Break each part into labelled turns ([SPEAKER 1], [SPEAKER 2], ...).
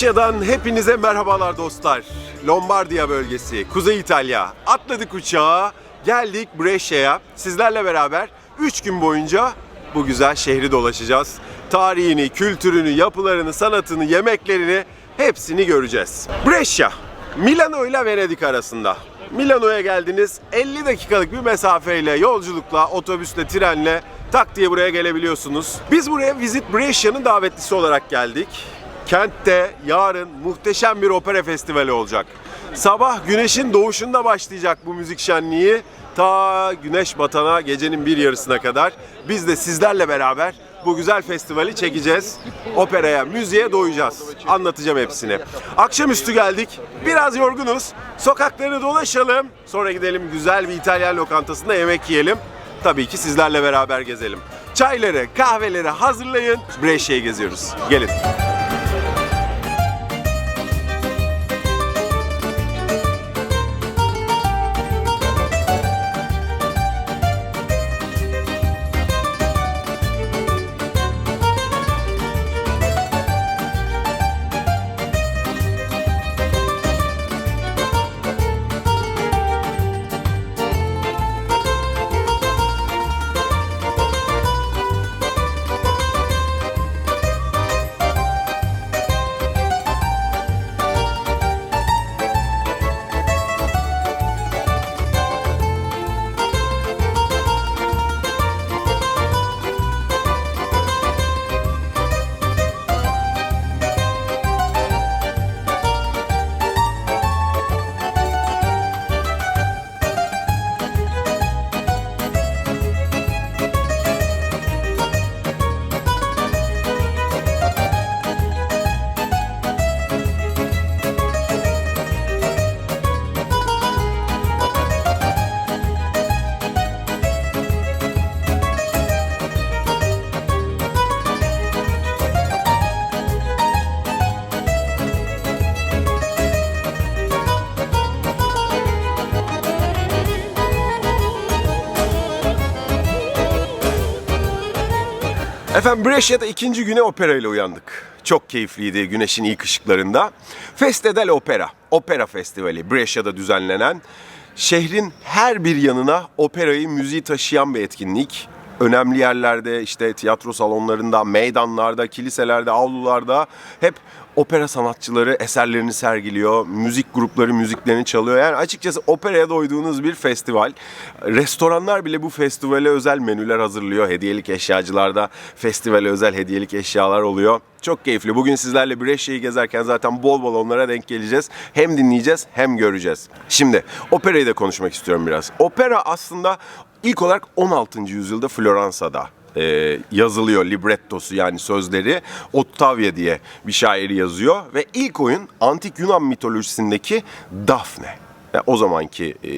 [SPEAKER 1] Brescia'dan hepinize merhabalar dostlar. Lombardiya bölgesi, Kuzey İtalya. Atladık uçağa, geldik Brescia'ya. Sizlerle beraber 3 gün boyunca bu güzel şehri dolaşacağız. Tarihini, kültürünü, yapılarını, sanatını, yemeklerini hepsini göreceğiz. Brescia, Milano ile Venedik arasında. Milano'ya geldiniz 50 dakikalık bir mesafeyle yolculukla, otobüsle, trenle tak diye buraya gelebiliyorsunuz. Biz buraya Visit Brescia'nın davetlisi olarak geldik. Kentte yarın muhteşem bir opera festivali olacak. Sabah güneşin doğuşunda başlayacak bu müzik şenliği. Ta güneş batana gecenin bir yarısına kadar biz de sizlerle beraber bu güzel festivali çekeceğiz. Operaya, müziğe doyacağız. Anlatacağım hepsini. Akşamüstü geldik. Biraz yorgunuz. Sokakları dolaşalım. Sonra gidelim güzel bir İtalyan lokantasında yemek yiyelim. Tabii ki sizlerle beraber gezelim. Çayları, kahveleri hazırlayın. Brescia'yı geziyoruz. Gelin. Efendim Brescia'da ikinci güne opera ile uyandık. Çok keyifliydi güneşin ilk ışıklarında. Feste del Opera, opera festivali Brescia'da düzenlenen şehrin her bir yanına operayı, müziği taşıyan bir etkinlik. Önemli yerlerde işte tiyatro salonlarında, meydanlarda, kiliselerde, avlularda hep opera sanatçıları eserlerini sergiliyor. Müzik grupları müziklerini çalıyor. Yani açıkçası operaya doyduğunuz bir festival. Restoranlar bile bu festivale özel menüler hazırlıyor. Hediyelik eşyacılarda festivale özel hediyelik eşyalar oluyor. Çok keyifli. Bugün sizlerle Brescia'yı gezerken zaten bol bol onlara denk geleceğiz. Hem dinleyeceğiz hem göreceğiz. Şimdi operayı da konuşmak istiyorum biraz. Opera aslında ilk olarak 16. yüzyılda Floransa'da e, yazılıyor librettosu yani sözleri Ottavia diye bir şairi yazıyor ve ilk oyun antik Yunan mitolojisindeki Daphne. Yani o zamanki e,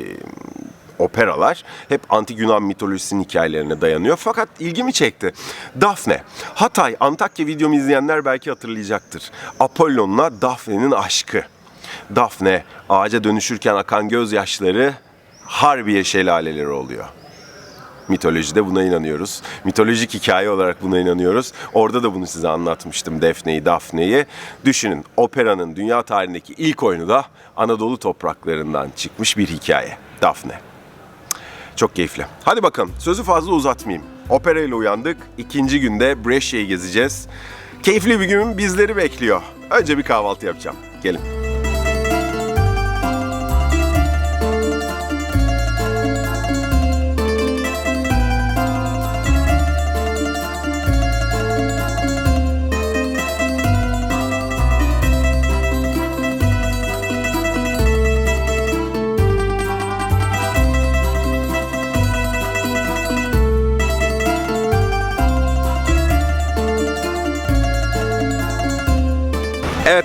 [SPEAKER 1] operalar hep antik Yunan mitolojisinin hikayelerine dayanıyor. Fakat ilgimi çekti. Daphne. Hatay, Antakya videomu izleyenler belki hatırlayacaktır. Apollon'la Daphne'nin aşkı. Daphne ağaca dönüşürken akan gözyaşları Harbiye şelaleleri oluyor mitolojide buna inanıyoruz. Mitolojik hikaye olarak buna inanıyoruz. Orada da bunu size anlatmıştım Defne'yi, Daphne'yi. Düşünün operanın dünya tarihindeki ilk oyunu da Anadolu topraklarından çıkmış bir hikaye. Daphne. Çok keyifli. Hadi bakalım sözü fazla uzatmayayım. Opera ile uyandık. İkinci günde Brescia'yı gezeceğiz. Keyifli bir gün bizleri bekliyor. Önce bir kahvaltı yapacağım. Gelin.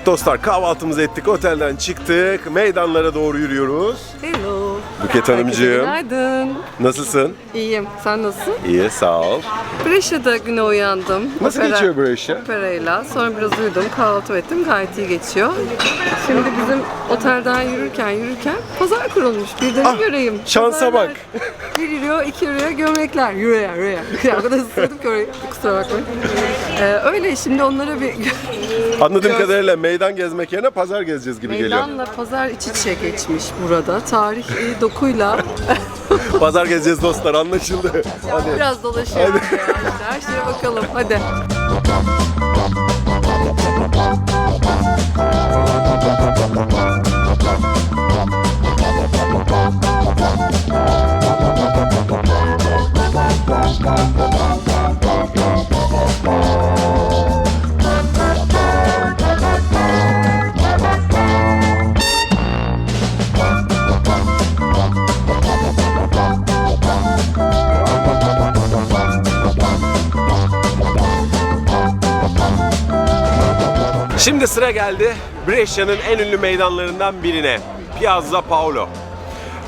[SPEAKER 1] Dostlar kahvaltımızı ettik, otelden çıktık, meydanlara doğru yürüyoruz.
[SPEAKER 2] Hello.
[SPEAKER 1] Buket Hanımcığım.
[SPEAKER 2] Günaydın.
[SPEAKER 1] Nasılsın?
[SPEAKER 2] İyiyim. Sen nasılsın?
[SPEAKER 1] İyi, sağ ol.
[SPEAKER 2] Brescia'da güne uyandım.
[SPEAKER 1] Nasıl
[SPEAKER 2] Opera-
[SPEAKER 1] geçiyor Brescia?
[SPEAKER 2] Operayla. Sonra biraz uyudum, kahvaltı ettim. Gayet iyi geçiyor. Şimdi bizim otelden yürürken yürürken pazar kurulmuş. Bir de ne
[SPEAKER 1] Ah,
[SPEAKER 2] göreyim?
[SPEAKER 1] şansa
[SPEAKER 2] Pazarlar.
[SPEAKER 1] bak.
[SPEAKER 2] Bir euro, iki euroya gömlekler. Euroya, euroya. Ya o kadar ısırdım ki orayı. Kusura bakmayın. Ee, öyle şimdi onlara bir
[SPEAKER 1] Anladığım
[SPEAKER 2] Göz-
[SPEAKER 1] kadarıyla meydan gezmek yerine pazar gezeceğiz gibi geliyor.
[SPEAKER 2] meydanla pazar iç içe geçmiş burada. Tarihi dokuyla
[SPEAKER 1] Pazar gezeceğiz dostlar anlaşıldı. Hadi.
[SPEAKER 2] biraz dolaşıyoruz ya. Her şeye bakalım. Hadi.
[SPEAKER 1] Şimdi sıra geldi Brescia'nın en ünlü meydanlarından birine. Piazza Paolo.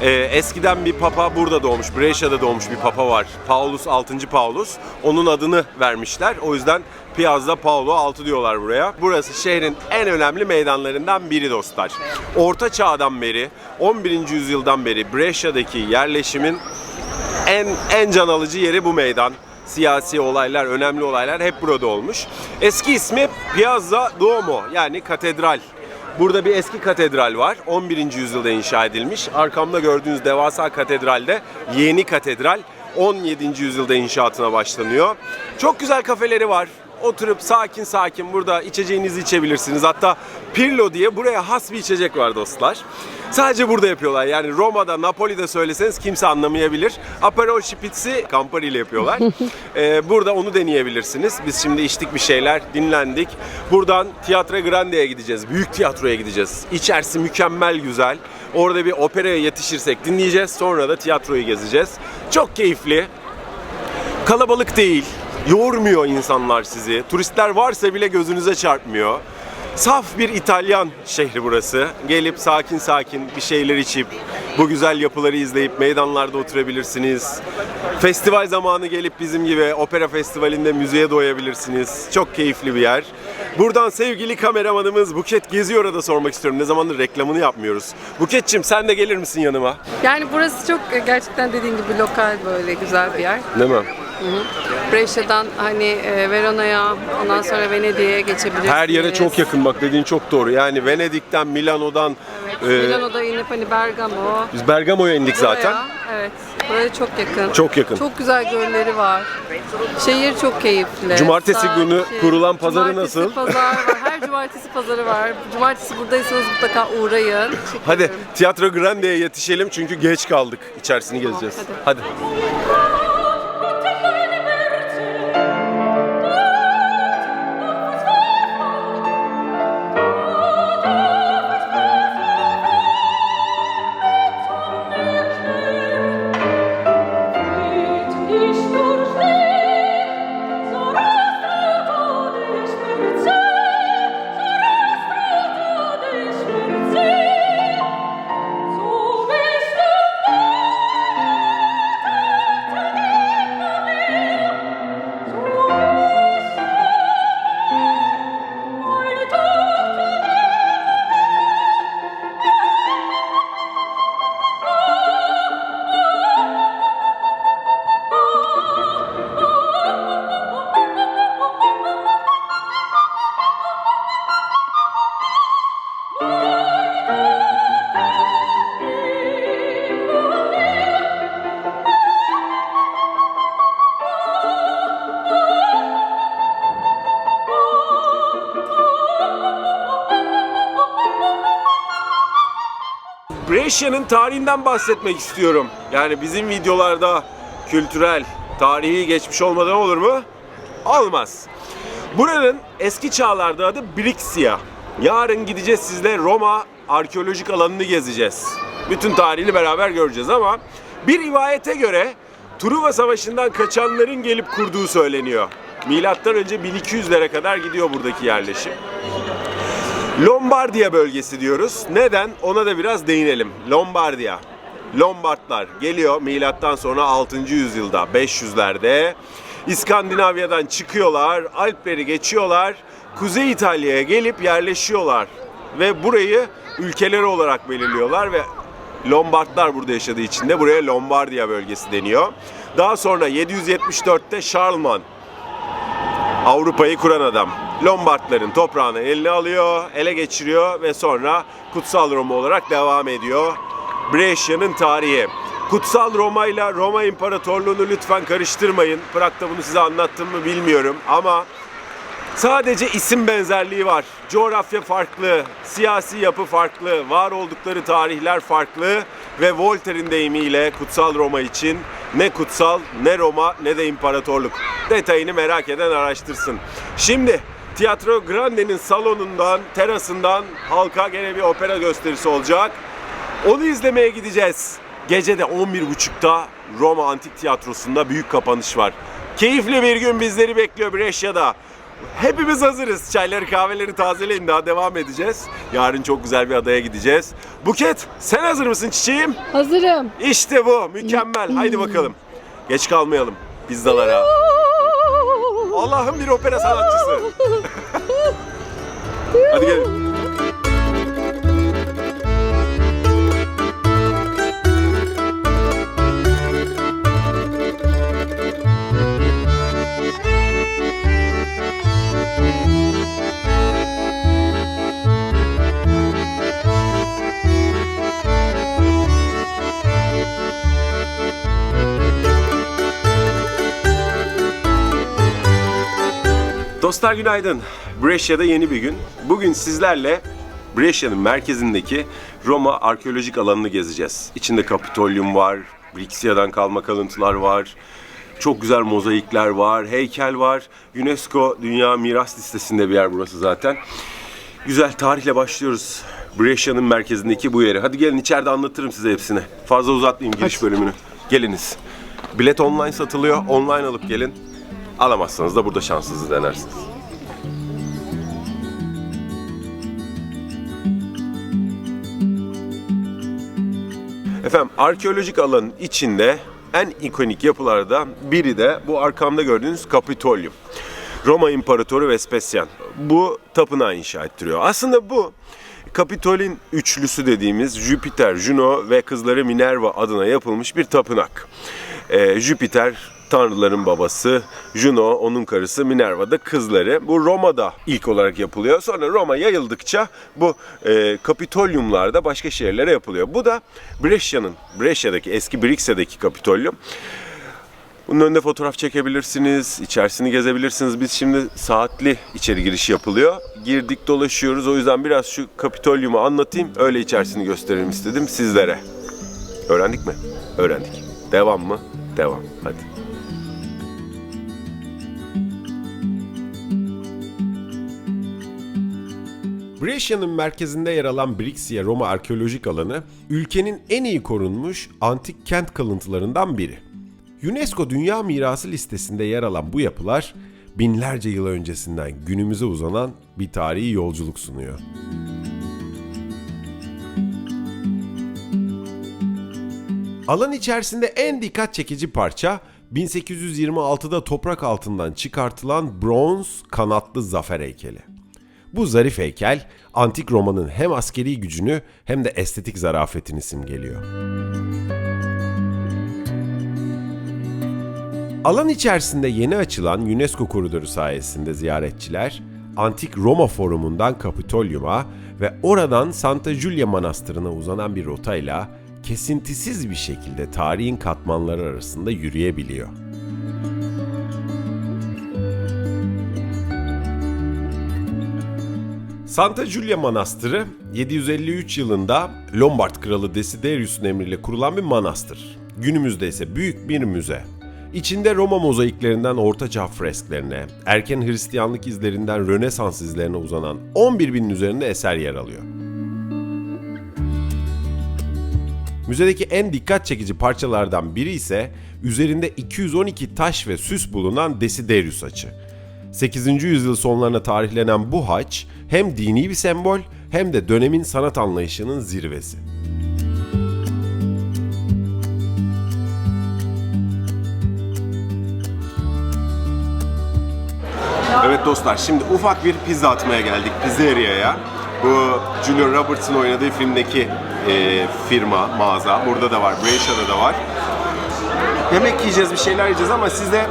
[SPEAKER 1] Ee, eskiden bir papa burada doğmuş, Brescia'da doğmuş bir papa var. Paulus 6. Paulus. Onun adını vermişler. O yüzden Piazza Paolo 6 diyorlar buraya. Burası şehrin en önemli meydanlarından biri dostlar. Orta çağdan beri, 11. yüzyıldan beri Brescia'daki yerleşimin en en can alıcı yeri bu meydan. Siyasi olaylar, önemli olaylar hep burada olmuş. Eski ismi Piazza Duomo yani katedral. Burada bir eski katedral var. 11. yüzyılda inşa edilmiş. Arkamda gördüğünüz devasa katedralde yeni katedral 17. yüzyılda inşaatına başlanıyor. Çok güzel kafeleri var. Oturup sakin sakin burada içeceğinizi içebilirsiniz. Hatta Pirlo diye buraya has bir içecek var dostlar. Sadece burada yapıyorlar. Yani Roma'da, Napoli'de söyleseniz kimse anlamayabilir. Aperol Spritz'i Campari ile yapıyorlar. Ee, burada onu deneyebilirsiniz. Biz şimdi içtik bir şeyler, dinlendik. Buradan Tiyatro Grande'ye gideceğiz. Büyük tiyatroya gideceğiz. İçerisi mükemmel güzel. Orada bir operaya yetişirsek dinleyeceğiz. Sonra da tiyatroyu gezeceğiz. Çok keyifli. Kalabalık değil. Yormuyor insanlar sizi. Turistler varsa bile gözünüze çarpmıyor. Saf bir İtalyan şehri burası. Gelip sakin sakin bir şeyler içip bu güzel yapıları izleyip meydanlarda oturabilirsiniz. Festival zamanı gelip bizim gibi opera festivalinde müziğe doyabilirsiniz. Çok keyifli bir yer. Buradan sevgili kameramanımız Buket Geziyor'a da sormak istiyorum. Ne zamandır reklamını yapmıyoruz. Buketçim sen de gelir misin yanıma?
[SPEAKER 2] Yani burası çok e, gerçekten dediğin gibi lokal böyle güzel bir yer.
[SPEAKER 1] Değil mi?
[SPEAKER 2] Brescia'dan hani e, Verona'ya ondan sonra Venedik'e geçebilirsiniz.
[SPEAKER 1] Her yere çok yakın bak dediğin çok doğru. Yani Venedik'ten, Milano'dan e,
[SPEAKER 2] Milano'da inip hani Bergamo.
[SPEAKER 1] biz Bergamo'ya indik zaten.
[SPEAKER 2] Buraya, evet. Buraya çok yakın.
[SPEAKER 1] Çok yakın.
[SPEAKER 2] Çok güzel gölleri var. Şehir çok keyifli.
[SPEAKER 1] Cumartesi günü kurulan pazarı
[SPEAKER 2] Cumartesi
[SPEAKER 1] nasıl?
[SPEAKER 2] pazar var. Her cumartesi pazarı var. Cumartesi buradaysanız mutlaka uğrayın. Teşekkür
[SPEAKER 1] Hadi
[SPEAKER 2] ederim.
[SPEAKER 1] Tiyatro Grande'ye yetişelim çünkü geç kaldık. İçerisini gezeceğiz.
[SPEAKER 2] hadi.
[SPEAKER 1] Brescia'nın tarihinden bahsetmek istiyorum. Yani bizim videolarda kültürel, tarihi geçmiş olmadan olur mu? Olmaz. Buranın eski çağlarda adı Brixia. Yarın gideceğiz sizle Roma arkeolojik alanını gezeceğiz. Bütün tarihini beraber göreceğiz ama bir rivayete göre Truva Savaşı'ndan kaçanların gelip kurduğu söyleniyor. Milattan önce 1200'lere kadar gidiyor buradaki yerleşim. Lombardiya bölgesi diyoruz. Neden? Ona da biraz değinelim. Lombardiya. Lombardlar geliyor milattan sonra 6. yüzyılda 500'lerde. İskandinavya'dan çıkıyorlar, Alpleri geçiyorlar, Kuzey İtalya'ya gelip yerleşiyorlar ve burayı ülkeleri olarak belirliyorlar ve Lombardlar burada yaşadığı için de buraya Lombardiya bölgesi deniyor. Daha sonra 774'te Charlemagne Avrupa'yı kuran adam. Lombardların toprağını eline alıyor, ele geçiriyor ve sonra Kutsal Roma olarak devam ediyor. Brescia'nın tarihi. Kutsal Roma ile Roma İmparatorluğu'nu lütfen karıştırmayın. Prag'da bunu size anlattım mı bilmiyorum ama Sadece isim benzerliği var. Coğrafya farklı, siyasi yapı farklı, var oldukları tarihler farklı ve Voltaire'in deyimiyle kutsal Roma için ne kutsal ne Roma ne de imparatorluk. Detayını merak eden araştırsın. Şimdi Tiyatro Grande'nin salonundan, terasından halka gene bir opera gösterisi olacak. Onu izlemeye gideceğiz. Gece de 11.30'da Roma Antik Tiyatrosu'nda büyük kapanış var. Keyifli bir gün bizleri bekliyor Brescia'da. Hepimiz hazırız. Çayları kahveleri tazeleyin daha devam edeceğiz. Yarın çok güzel bir adaya gideceğiz. Buket sen hazır mısın çiçeğim?
[SPEAKER 2] Hazırım.
[SPEAKER 1] İşte bu mükemmel. Haydi bakalım. Geç kalmayalım pizzalara. Allah'ım bir opera sanatçısı. Hadi gelin. Dostlar günaydın. Brescia'da yeni bir gün. Bugün sizlerle Brescia'nın merkezindeki Roma arkeolojik alanını gezeceğiz. İçinde Kapitolyum var, Brixia'dan kalma kalıntılar var, çok güzel mozaikler var, heykel var. UNESCO Dünya Miras Listesi'nde bir yer burası zaten. Güzel tarihle başlıyoruz. Brescia'nın merkezindeki bu yeri. Hadi gelin içeride anlatırım size hepsini. Fazla uzatmayayım giriş bölümünü. Geliniz. Bilet online satılıyor. Online alıp gelin. Alamazsanız da burada şansınızı denersiniz. Efendim arkeolojik alanın içinde en ikonik yapılardan biri de bu arkamda gördüğünüz Kapitolyum. Roma İmparatoru Vespasian bu tapınağı inşa ettiriyor. Aslında bu Kapitol'in üçlüsü dediğimiz Jüpiter, Juno ve kızları Minerva adına yapılmış bir tapınak. Ee, Jüpiter tanrıların babası, Juno onun karısı, Minerva da kızları. Bu Roma'da ilk olarak yapılıyor. Sonra Roma yayıldıkça bu e, Kapitolyumlarda başka şehirlere yapılıyor. Bu da Brescia'nın, Brescia'daki eski Brixia'daki Kapitolyum. Bunun önünde fotoğraf çekebilirsiniz, içerisini gezebilirsiniz. Biz şimdi saatli içeri giriş yapılıyor. Girdik dolaşıyoruz. O yüzden biraz şu Kapitolyum'u anlatayım. Öyle içerisini gösterelim istedim sizlere. Öğrendik mi? Öğrendik. Devam mı? Devam. Hadi. Brescia'nın merkezinde yer alan Brixia Roma arkeolojik alanı, ülkenin en iyi korunmuş antik kent kalıntılarından biri. UNESCO Dünya Mirası listesinde yer alan bu yapılar, binlerce yıl öncesinden günümüze uzanan bir tarihi yolculuk sunuyor. Alan içerisinde en dikkat çekici parça 1826'da toprak altından çıkartılan bronz kanatlı zafer heykeli. Bu zarif heykel antik Roma'nın hem askeri gücünü hem de estetik zarafetini simgeliyor. Alan içerisinde yeni açılan UNESCO koridoru sayesinde ziyaretçiler Antik Roma Forumu'ndan Kapitolyum'a ve oradan Santa Giulia Manastırı'na uzanan bir rotayla kesintisiz bir şekilde tarihin katmanları arasında yürüyebiliyor. Santa Giulia Manastırı 753 yılında Lombard kralı Desiderius'un emriyle kurulan bir manastır. Günümüzde ise büyük bir müze. İçinde Roma mozaiklerinden Ortaçağ fresklerine, erken Hristiyanlık izlerinden Rönesans izlerine uzanan 11 binin üzerinde eser yer alıyor. Müzedeki en dikkat çekici parçalardan biri ise üzerinde 212 taş ve süs bulunan Desiderius haçı. 8. yüzyıl sonlarına tarihlenen bu haç hem dini bir sembol hem de dönemin sanat anlayışının zirvesi. Evet dostlar şimdi ufak bir pizza atmaya geldik pizzeria'ya. Bu Julian Roberts'ın oynadığı filmdeki e, firma, mağaza. Burada da var, Brescia'da da var. Yemek yiyeceğiz, bir şeyler yiyeceğiz ama size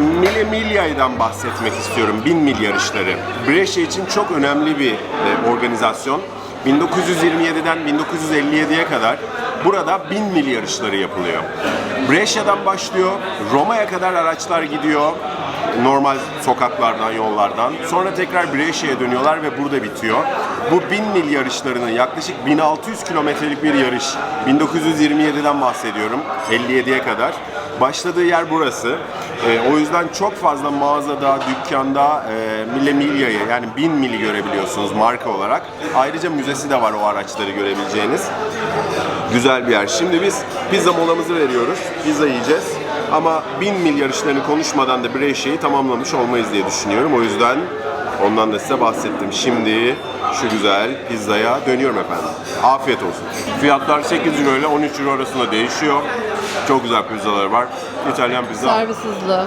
[SPEAKER 1] Mille Miglia'dan bahsetmek istiyorum. Bin mil yarışları. Brescia için çok önemli bir e, organizasyon. 1927'den 1957'ye kadar burada bin mil yarışları yapılıyor. Brescia'dan başlıyor, Roma'ya kadar araçlar gidiyor. Normal sokaklardan, yollardan. Sonra tekrar Brescia'ya dönüyorlar ve burada bitiyor. Bu bin mil yarışlarının yaklaşık 1600 kilometrelik bir yarış. 1927'den bahsediyorum, 57'ye kadar. Başladığı yer burası. Ee, o yüzden çok fazla mağazada, dükkanda e, Mille Miglia'yı yani bin mili görebiliyorsunuz marka olarak. Ayrıca müzesi de var o araçları görebileceğiniz. Güzel bir yer. Şimdi biz pizza molamızı veriyoruz. Pizza yiyeceğiz. Ama bin mil yarışlarını konuşmadan da Brescia'yı tamamlamış olmayız diye düşünüyorum. O yüzden ondan da size bahsettim. Şimdi şu güzel pizzaya dönüyorum efendim. Afiyet olsun. Fiyatlar 8 euro ile 13 euro arasında değişiyor. Çok güzel pizzalar var. İtalyan pizza.
[SPEAKER 2] Servis hızlı.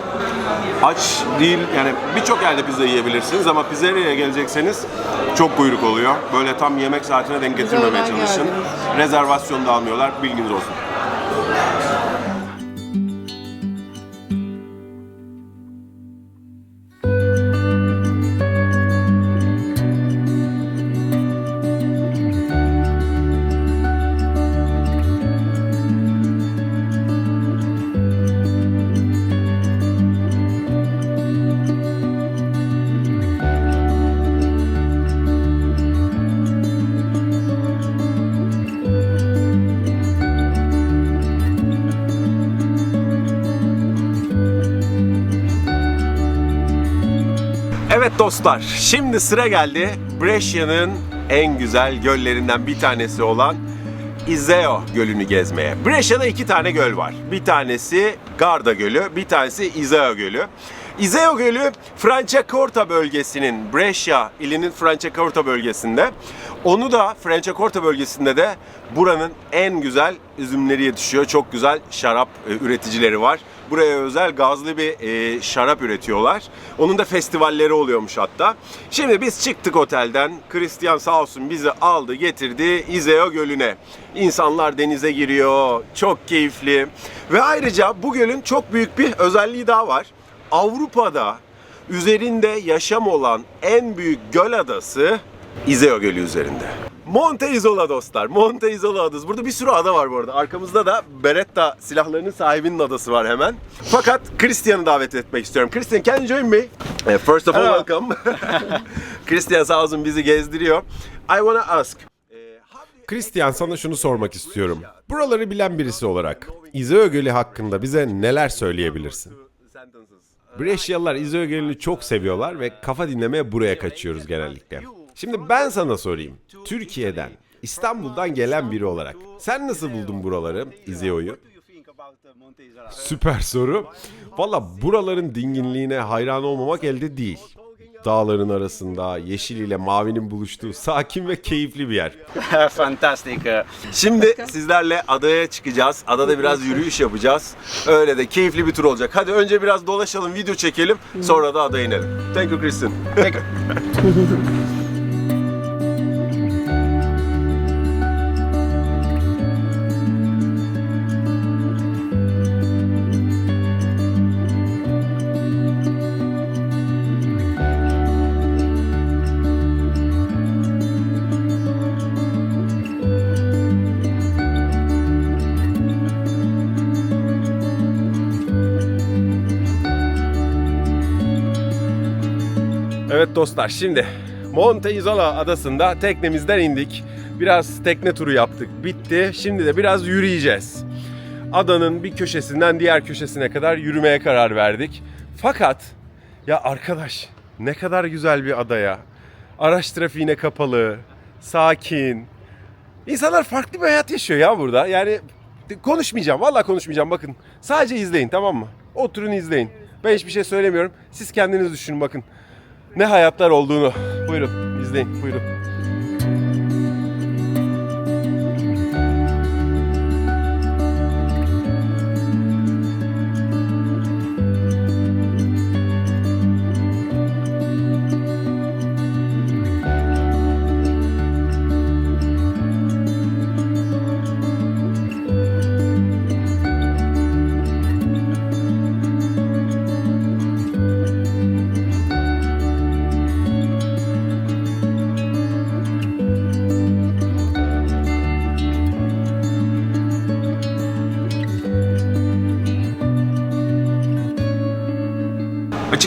[SPEAKER 1] Aç değil yani birçok yerde pizza yiyebilirsiniz ama pizzeria'ya gelecekseniz çok kuyruk oluyor. Böyle tam yemek saatine denk getirmemeye
[SPEAKER 2] öğlen
[SPEAKER 1] çalışın. Rezervasyon da almıyorlar bilginiz olsun. Evet dostlar, şimdi sıra geldi Brescia'nın en güzel göllerinden bir tanesi olan Iseo Gölü'nü gezmeye. Brescia'da iki tane göl var. Bir tanesi Garda Gölü, bir tanesi Iseo Gölü. Iseo Gölü Franciacorta bölgesinin, Brescia ilinin Franciacorta bölgesinde. Onu da Franciacorta bölgesinde de buranın en güzel üzümleri yetişiyor. Çok güzel şarap e, üreticileri var. Buraya özel gazlı bir e, şarap üretiyorlar. Onun da festivalleri oluyormuş hatta. Şimdi biz çıktık otelden. Christian sağ olsun bizi aldı getirdi Iseo Gölü'ne. İnsanlar denize giriyor. Çok keyifli. Ve ayrıca bu gölün çok büyük bir özelliği daha var. Avrupa'da üzerinde yaşam olan en büyük göl adası Iseo Gölü üzerinde. Monte Isola dostlar. Monte Isola adası. Burada bir sürü ada var bu arada. Arkamızda da Beretta silahlarının sahibinin adası var hemen. Fakat Christian'ı davet etmek istiyorum. Christian, can you join me? Eh, First of all,
[SPEAKER 3] Hello.
[SPEAKER 1] welcome. Christian sağ olsun bizi gezdiriyor. I wanna ask.
[SPEAKER 3] Christian sana şunu sormak istiyorum. Buraları bilen birisi olarak İzeo Gölü hakkında bize neler söyleyebilirsin? Brescialılar İzeo Gölü'nü çok seviyorlar ve kafa dinlemeye buraya kaçıyoruz genellikle. Şimdi ben sana sorayım. Türkiye'den, İstanbul'dan gelen biri olarak sen nasıl buldun buraları, İzeo'yu? Süper soru. Valla buraların dinginliğine hayran olmamak elde değil. Dağların arasında yeşil ile mavinin buluştuğu sakin ve keyifli bir yer.
[SPEAKER 4] Fantastic. uh,
[SPEAKER 1] Şimdi sizlerle adaya çıkacağız. Adada biraz yürüyüş yapacağız. Öyle de keyifli bir tur olacak. Hadi önce biraz dolaşalım, video çekelim. Sonra da adaya inelim. Thank you Christian.
[SPEAKER 4] Thank you.
[SPEAKER 3] Evet dostlar şimdi Monte Isola adasında teknemizden indik. Biraz tekne turu yaptık. Bitti. Şimdi de biraz yürüyeceğiz. Adanın bir köşesinden diğer köşesine kadar yürümeye karar verdik. Fakat ya arkadaş ne kadar güzel bir ada ya. Araç trafiğine kapalı, sakin. İnsanlar farklı bir hayat yaşıyor ya burada. Yani konuşmayacağım. Vallahi konuşmayacağım. Bakın sadece izleyin tamam mı? Oturun izleyin. Ben hiçbir şey söylemiyorum. Siz kendiniz düşünün bakın ne hayatlar olduğunu. Buyurun izleyin buyurun.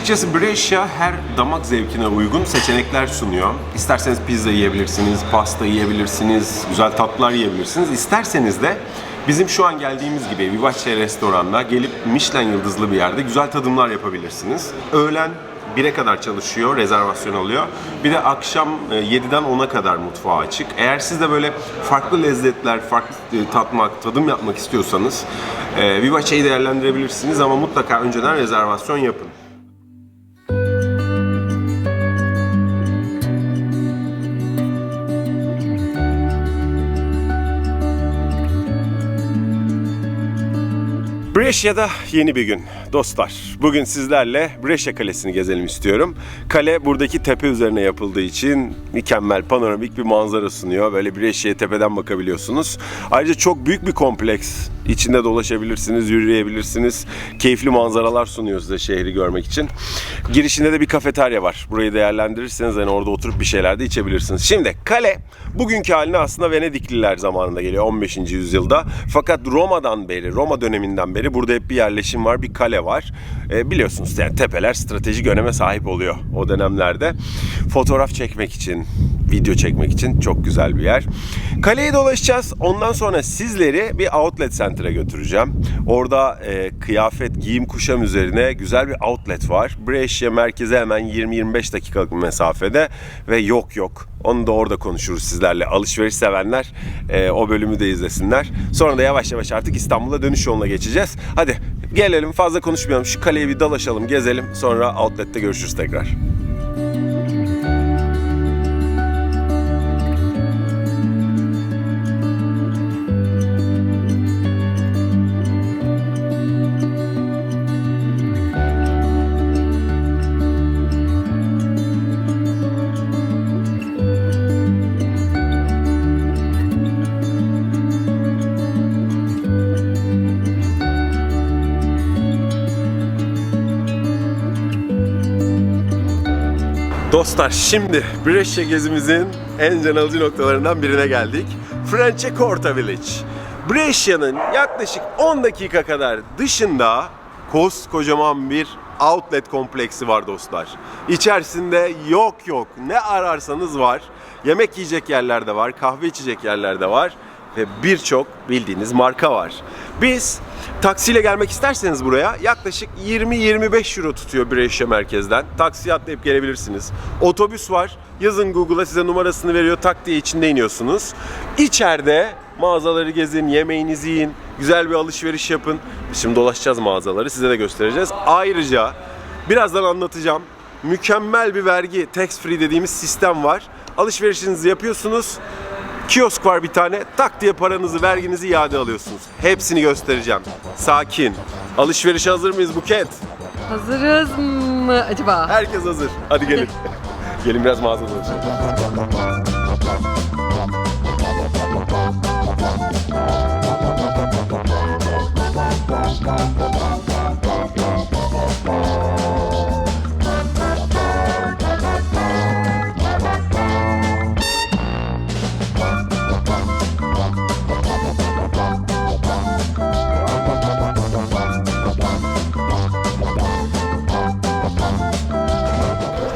[SPEAKER 1] Açıkçası Brescia her damak zevkine uygun seçenekler sunuyor. İsterseniz pizza yiyebilirsiniz, pasta yiyebilirsiniz, güzel tatlılar yiyebilirsiniz. İsterseniz de bizim şu an geldiğimiz gibi Vivace restoranına gelip Michelin yıldızlı bir yerde güzel tadımlar yapabilirsiniz. Öğlen 1'e kadar çalışıyor, rezervasyon alıyor. Bir de akşam e, 7'den 10'a kadar mutfağı açık. Eğer siz de böyle farklı lezzetler, farklı e, tatmak, tadım yapmak istiyorsanız e, Vivace'yi değerlendirebilirsiniz ama mutlaka önceden rezervasyon yapın. Brescia'da yeni bir gün dostlar. Bugün sizlerle Brescia Kalesi'ni gezelim istiyorum. Kale buradaki tepe üzerine yapıldığı için mükemmel panoramik bir manzara sunuyor. Böyle Brescia'ya tepeden bakabiliyorsunuz. Ayrıca çok büyük bir kompleks. İçinde dolaşabilirsiniz, yürüyebilirsiniz. Keyifli manzaralar sunuyor size şehri görmek için. Girişinde de bir kafeterya var. Burayı değerlendirirseniz hani orada oturup bir şeyler de içebilirsiniz. Şimdi kale bugünkü haline aslında Venedikliler zamanında geliyor 15. yüzyılda. Fakat Roma'dan beri, Roma döneminden beri burada hep bir yerleşim var, bir kale var. E, biliyorsunuz yani tepeler stratejik öneme sahip oluyor o dönemlerde. Fotoğraf çekmek için, video çekmek için çok güzel bir yer. Kaleyi dolaşacağız. Ondan sonra sizleri bir outlet center'a götüreceğim. Orada e, kıyafet, giyim, kuşam üzerine güzel bir outlet var. Brescia merkeze hemen 20-25 dakikalık bir mesafede ve yok yok. Onu da orada konuşuruz sizlerle. Alışveriş sevenler e, o bölümü de izlesinler. Sonra da yavaş yavaş artık İstanbul'a dönüş yoluna geçeceğiz. Hadi gelelim fazla konuşmayalım. Şu kaleye bir dolaşalım, gezelim. Sonra outlet'te görüşürüz tekrar. Dostlar şimdi Brescia gezimizin en can alıcı noktalarından birine geldik. Franciacorta Village. Brescia'nın yaklaşık 10 dakika kadar dışında koskocaman bir outlet kompleksi var dostlar. İçerisinde yok yok ne ararsanız var. Yemek yiyecek yerler de var, kahve içecek yerler de var ve birçok bildiğiniz marka var. Biz taksiyle gelmek isterseniz buraya yaklaşık 20-25 euro tutuyor Brescia merkezden. Taksiye atlayıp gelebilirsiniz. Otobüs var. Yazın Google'a size numarasını veriyor. Tak diye içinde iniyorsunuz. İçeride mağazaları gezin, yemeğinizi yiyin, güzel bir alışveriş yapın. Şimdi dolaşacağız mağazaları size de göstereceğiz. Ayrıca birazdan anlatacağım. Mükemmel bir vergi tax free dediğimiz sistem var. Alışverişinizi yapıyorsunuz. Kiosk var bir tane. Tak diye paranızı, verginizi iade alıyorsunuz. Hepsini göstereceğim. Sakin. Alışverişe hazır mıyız Buket?
[SPEAKER 2] Hazırız mı acaba?
[SPEAKER 1] Herkes hazır. Hadi gelin. gelin biraz mağazada dolaşalım.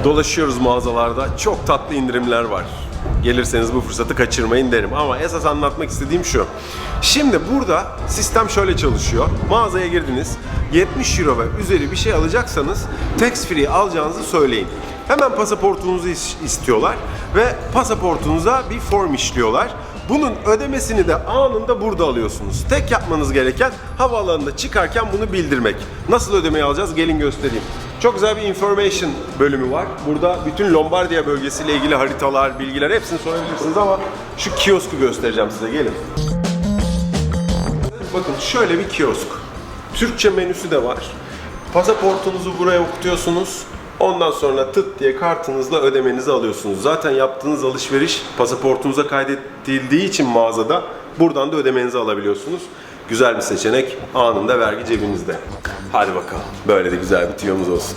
[SPEAKER 1] Dolaşıyoruz mağazalarda. Çok tatlı indirimler var. Gelirseniz bu fırsatı kaçırmayın derim. Ama esas anlatmak istediğim şu. Şimdi burada sistem şöyle çalışıyor. Mağazaya girdiniz. 70 euro ve üzeri bir şey alacaksanız tax free alacağınızı söyleyin. Hemen pasaportunuzu is- istiyorlar ve pasaportunuza bir form işliyorlar. Bunun ödemesini de anında burada alıyorsunuz. Tek yapmanız gereken havaalanında çıkarken bunu bildirmek. Nasıl ödemeyi alacağız? Gelin göstereyim. Çok güzel bir information bölümü var. Burada bütün Lombardiya bölgesiyle ilgili haritalar, bilgiler hepsini sorabilirsiniz ama şu kiosku göstereceğim size. Gelin. Bakın şöyle bir kiosk. Türkçe menüsü de var. Pasaportunuzu buraya okutuyorsunuz. Ondan sonra tıt diye kartınızla ödemenizi alıyorsunuz. Zaten yaptığınız alışveriş pasaportunuza kaydedildiği için mağazada buradan da ödemenizi alabiliyorsunuz. Güzel bir seçenek. Anında vergi cebinizde. Hadi bakalım. Böyle de güzel bir tüyomuz olsun.